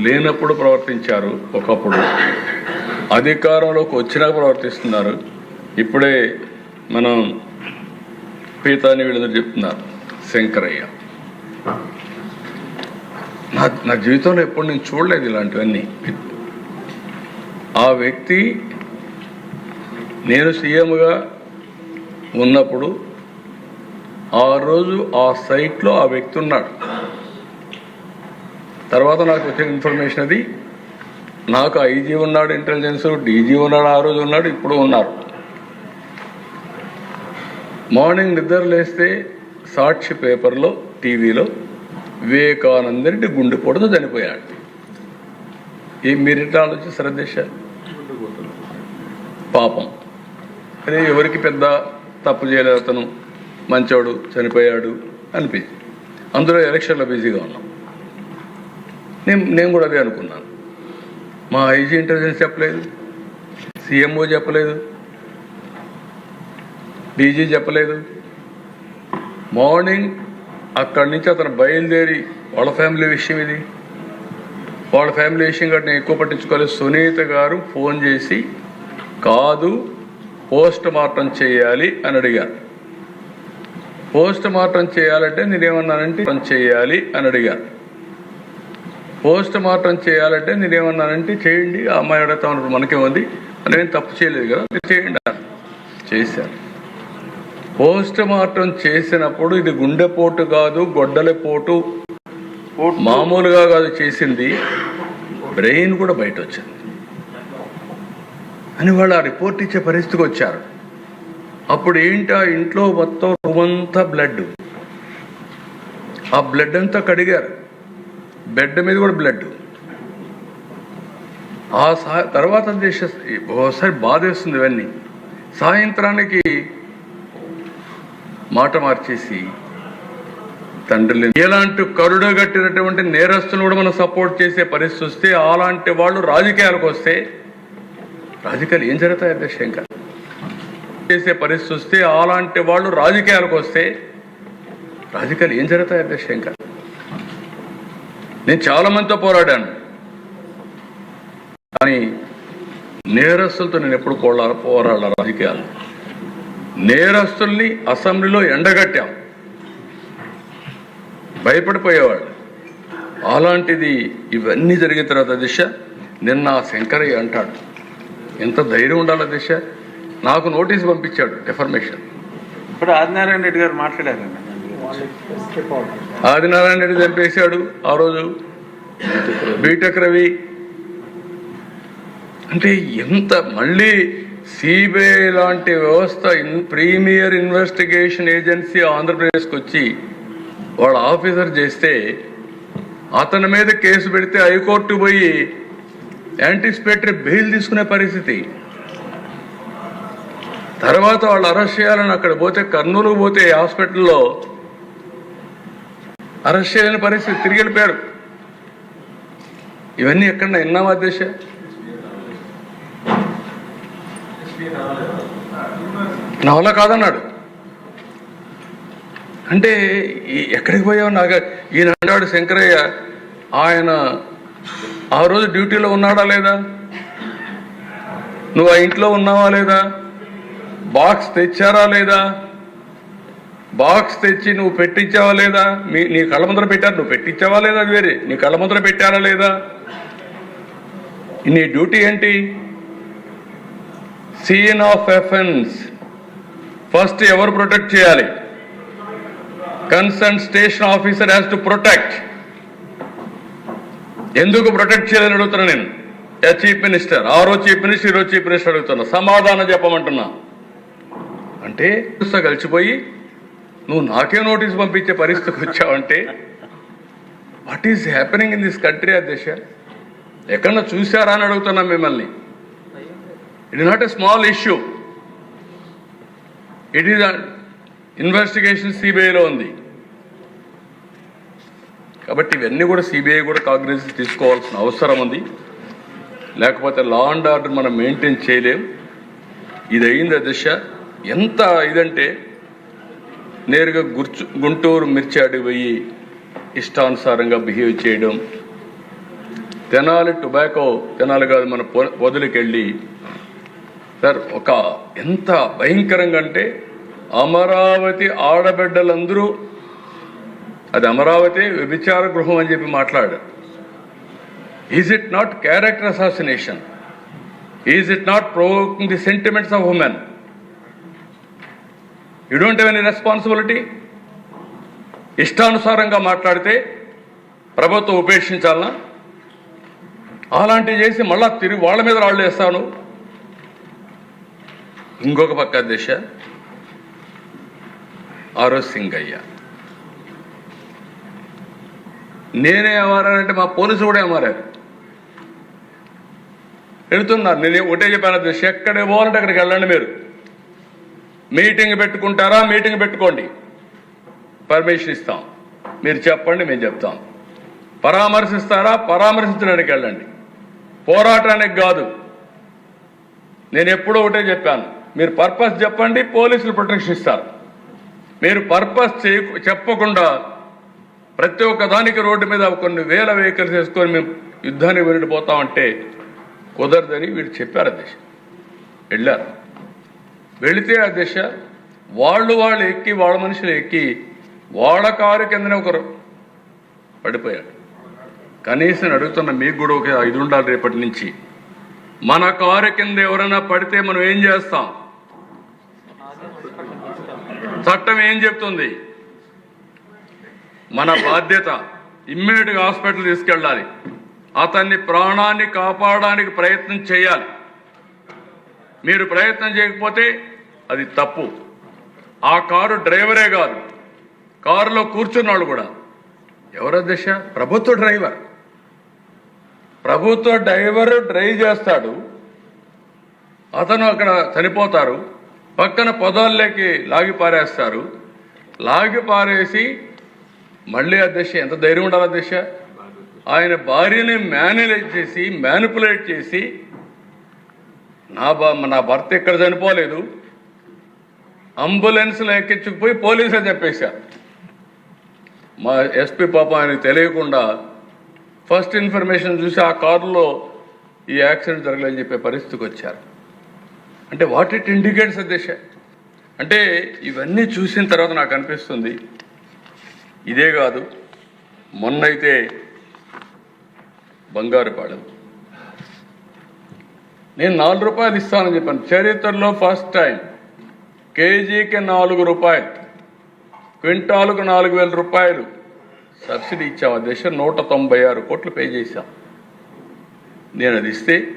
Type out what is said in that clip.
లేనప్పుడు ప్రవర్తించారు ఒకప్పుడు. అధికారంలోకి వచ్చినాక ప్రవర్తిస్తున్నారు. ఇప్పుడే మనం పీతాని వీళ్ళందరూ చెప్తున్నారు. శంకరయ్య. నా నా జీవితంలో ఎప్పుడు నేను చూడలేదు ఇలాంటివన్నీ. ఆ వ్యక్తి నేను సీఎంగా ఉన్నప్పుడు ఆ రోజు ఆ సైట్లో ఆ వ్యక్తి ఉన్నాడు. తర్వాత నాకు వచ్చిన ఇన్ఫర్మేషన్ అది నాకు ఐజీ ఉన్నాడు ఇంటెలిజెన్స్ డీజీ ఉన్నాడు ఆ రోజు ఉన్నాడు ఇప్పుడు ఉన్నారు. మార్నింగ్ నిద్ర లేస్తే సాక్షి పేపర్లో టీవీలో వివేకానంద రెడ్డి గుండెపోటుతో చనిపోయాడు. ఈ మీరిట ఆలోచిస్తారా దేశ పాపం. అదే ఎవరికి పెద్ద తప్పు చేయలేదు అతను? మంచోడు చనిపోయాడు అనిపించింది. అందులో ఎలక్షన్లో బిజీగా ఉన్నాం. నేను నేను కూడా అదే అనుకున్నాను. మా ఐజీ ఇంటెలిజెన్స్ చెప్పలేదు సీఎంఓ చెప్పలేదు డీజీ చెప్పలేదు. మార్నింగ్ అక్కడి నుంచి అతను బయలుదేరి వాళ్ళ ఫ్యామిలీ విషయం ఇది. వాళ్ళ ఫ్యామిలీ విషయం కాబట్టి నేను ఎక్కువ పట్టించుకోలేదు. సునీత గారు ఫోన్ చేసి కాదు పోస్ట్ మార్టం చేయాలి అని అడిగారు. పోస్ట్ మార్టం చేయాలంటే నేనేమన్నానంటే చేయాలి అని అడిగారు. పోస్ట్ మార్టం చేయాలంటే నేనేమన్నానంటే చేయండి ఆ అమ్మాయి అడుగుతా ఉన్నప్పుడు మనకేముంది? నేను తప్పు చేయలేదు కదా మీరు చేయండి చేశాను పోస్ట్ మార్టం చేసినప్పుడు ఇది గుండెపోటు కాదు గొడ్డలిపోటు మామూలుగా కాదు చేసింది. బ్రెయిన్ కూడా బయట వచ్చింది అని వాళ్ళు ఆ రిపోర్ట్ ఇచ్చే పరిస్థితికి వచ్చారు. అప్పుడు ఏంటి ఆ ఇంట్లో మొత్తం రూమ్ అంతా బ్లడ్. ఆ బ్లడ్ అంతా కడిగారు. బెడ్ మీద కూడా బ్లడ్. ఆ సా తర్వాత చేసే ఒకసారి బాధేస్తుంది ఇవన్నీ. సాయంత్రానికి మాట మార్చేసి తండ్రి ఎలాంటి కరుడగట్టినటువంటి నేరస్తులు కూడా మనం సపోర్ట్ చేసే పరిస్థితి వస్తే అలాంటి వాళ్ళు రాజకీయాలకు వస్తే రాజకీయాలు ఏం జరుగుతాయి అధ్యక్ష ఇంకా చేసే పరిస్థితి వస్తే అలాంటి వాళ్ళు రాజకీయాలకు వస్తే రాజకీయాలు ఏం జరుగుతాయి అధ్యక్ష ఇంకా నేను చాలా మందితో పోరాడాను. కానీ నేరస్తులతో నేను ఎప్పుడు పోరా పోరాడాల రాజకీయాలు. నేరస్తుల్ని అసెంబ్లీలో ఎండగట్టాం. భయపడిపోయేవాళ్ళు. అలాంటిది ఇవన్నీ జరిగిన తర్వాత దిశ నిన్న శంకరయ్య అంటాడు. ఎంత ధైర్యం ఉండాలి దిశ? నాకు నోటీస్ పంపించాడు డిఫర్మేషన్. ఇప్పుడు ఆదినారాయణ రెడ్డి గారు మాట్లాడారండి. ఆదినారాయణ రెడ్డి చంపేశాడు ఆ రోజు. బీటెక్ రవి. అంటే ఎంత మళ్ళీ సిబిఐ లాంటి వ్యవస్థ ఇన్ ప్రీమియర్ ఇన్వెస్టిగేషన్ ఏజెన్సీ ఆంధ్రప్రదేశ్కి వచ్చి వాళ్ళ ఆఫీసర్ చేస్తే అతని మీద కేసు పెడితే హైకోర్టు పోయి యాంటిసిపేటరీ బెయిల్ తీసుకునే పరిస్థితి. తర్వాత వాళ్ళు అరెస్ట్ చేయాలని అక్కడ పోతే కర్నూలు పోతే హాస్పిటల్లో అరెస్ట్ చేయలేని పరిస్థితి తిరిగి వెళ్ళిపోయాడు. ఇవన్నీ ఎక్కడ విన్నావా దేశ నా వల్ల కాదన్నాడు. అంటే ఎక్కడికి పోయావు నాకు ఈయన అన్నాడు శంకరయ్య ఆయన ఆ రోజు డ్యూటీలో ఉన్నాడా లేదా? నువ్వు ఆ ఇంట్లో ఉన్నావా లేదా? బాక్స్ తెచ్చారా లేదా? బాక్స్ తెచ్చి నువ్వు పెట్టించావా లేదా? మీ నీ కళ్ళ ముందర పెట్టారు నువ్వు పెట్టించావా లేదా అది వేరే? నీ కళ్ళ ముందర పెట్టారా లేదా? నీ డ్యూటీ ఏంటి? Scene of offence. ఫస్ట్ ఎవరు ప్రొటెక్ట్ చేయాలి? Concern station officer has to protect ఎందుకు ప్రొటెక్ట్ చేయాలని అడుగుతున్నా నేను? చీఫ్ మినిస్టర్ ఆ రోజు చీఫ్ మినిస్టర్ ఈరోజు చీఫ్ మినిస్టర్ అడుగుతున్నా. సమాధానం చెప్పమంటున్నా. అంటే చూస్తా కలిసిపోయి నువ్వు నాకే నోటీస్ పంపించే పరిస్థితికి వచ్చావంటే what is happening in this country అధ్యక్ష? ఎక్కడన్నా చూసారా అని అడుగుతున్నా మిమ్మల్ని. It is not a small issue it is investigation సిబిఐలో ఉంది. కాబట్టి ఇవన్నీ కూడా సిబిఐ కూడా కాంగ్రెస్ తీసుకోవాల్సిన అవసరం ఉంది. లేకపోతే లా అండ్ ఆర్డర్ మనం మెయింటైన్ చేయలేం. ఇది అయింది దిశ ఎంత ఇదంటే నేరుగా గుర్చు గుంటూరు మిర్చి పోయి ఇష్టానుసారంగా బిహేవ్ చేయడం. తెనాలి టొబాకో తెనాలి కాదు మన పొ- వెళ్ళి సార్ ఒక ఎంత భయంకరంగా అంటే అమరావతి ఆడబిడ్డలందరూ అది అమరావతి విచార గృహం అని చెప్పి మాట్లాడారు. Is it not character assassination is it not provoking the sentiments of women you don't have any responsibility ఇష్టానుసారంగా మాట్లాడితే ప్రభుత్వం ఉపేక్షించాలనా? అలాంటివి చేసి మళ్ళా తిరిగి వాళ్ళ మీద రాళ్ళు వేస్తాను. ఇంకొక పక్క దిశ ఆరో సింగయ్య. నేనే ఏమారానంటే మా పోలీసులు కూడా ఏమారారు వెళుతున్నారు. నేను ఒకటే చెప్పాను దిశ ఎక్కడ పోవాలంటే అక్కడికి వెళ్ళండి మీరు. మీటింగ్ పెట్టుకుంటారా? మీటింగ్ పెట్టుకోండి. పర్మిషన్ ఇస్తాం. మీరు చెప్పండి మేము చెప్తాం. పరామర్శిస్తారా పరామర్శించడానికి వెళ్ళండి. పోరాటానికి కాదు. నేను ఎప్పుడో ఒకటే చెప్పాను. మీరు పర్పస్ చెప్పండి పోలీసులు ప్రొటెక్షన్ ఇస్తారు. మీరు పర్పస్ చేయ చెప్పకుండా ప్రతి ఒక్క దానికి రోడ్డు మీద కొన్ని వేల వెహికల్స్ వేసుకొని మేము యుద్ధానికి వెళ్ళిపోతామంటే కుదరదని వీళ్ళు చెప్పారు అధ్యక్ష. వెళ్ళారు. వెళితే ఆ దిశ వాళ్ళు వాళ్ళు ఎక్కి వాళ్ళ మనుషులు ఎక్కి వాళ్ళ కారు కిందనే ఒకరు పడిపోయాడు కనీసం అడుగుతున్న మీకు కూడా ఒక ఐదు ఉండాలి రేపటి నుంచి. మన కారు కింద ఎవరైనా పడితే మనం ఏం చేస్తాం? చట్టం ఏం చెప్తుంది? మన బాధ్యత ఇమ్మీడియట్గా హాస్పిటల్ తీసుకెళ్ళాలి. అతన్ని ప్రాణాన్ని కాపాడడానికి ప్రయత్నం చేయాలి. మీరు ప్రయత్నం చేయకపోతే అది తప్పు. ఆ కారు డ్రైవరే కాదు. కారులో కూర్చున్నాడు కూడా. ఎవరో దిశ ప్రభుత్వ డ్రైవర్. ప్రభుత్వ డ్రైవర్ డ్రైవ్ చేస్తాడు. అతను అక్కడ చనిపోతారు. పక్కన పొదాల్లోకి లాగి పారేస్తారు. లాగి పారేసి మళ్ళీ ఆ దిశ ఎంత ధైర్యం ఉండాలి ఆ దిశ ఆయన భార్యని మేనేజ్ చేసి మ్యానిపులేట్ చేసి నా నా భర్త ఎక్కడ చనిపోలేదు. అంబులెన్స్లో ఎక్కించుకుపోయి పోలీసులు చెప్పేశారు మా ఎస్పీ పాప ఆయనకు తెలియకుండా ఫస్ట్ ఇన్ఫర్మేషన్ చూసి ఆ కారులో ఈ యాక్సిడెంట్ జరగలేదని చెప్పే పరిస్థితికి వచ్చారు. అంటే వాట్ ఇట్ ఇండికేట్స్ దిశ అంటే ఇవన్నీ చూసిన తర్వాత నాకు అనిపిస్తుంది ఇదే కాదు మొన్నైతే బంగారుపాలెం నేను నాలుగు రూపాయలు ఇస్తానని చెప్పాను. చరిత్రలో ఫస్ట్ టైం కేజీకి నాలుగు రూపాయలు. క్వింటాలకు నాలుగు వేల రూపాయలు. సబ్సిడీ ఇచ్చాం ఆ దేశం నూట తొంభై ఆరు కోట్లు పే చేశాం. నేను అది ఇస్తే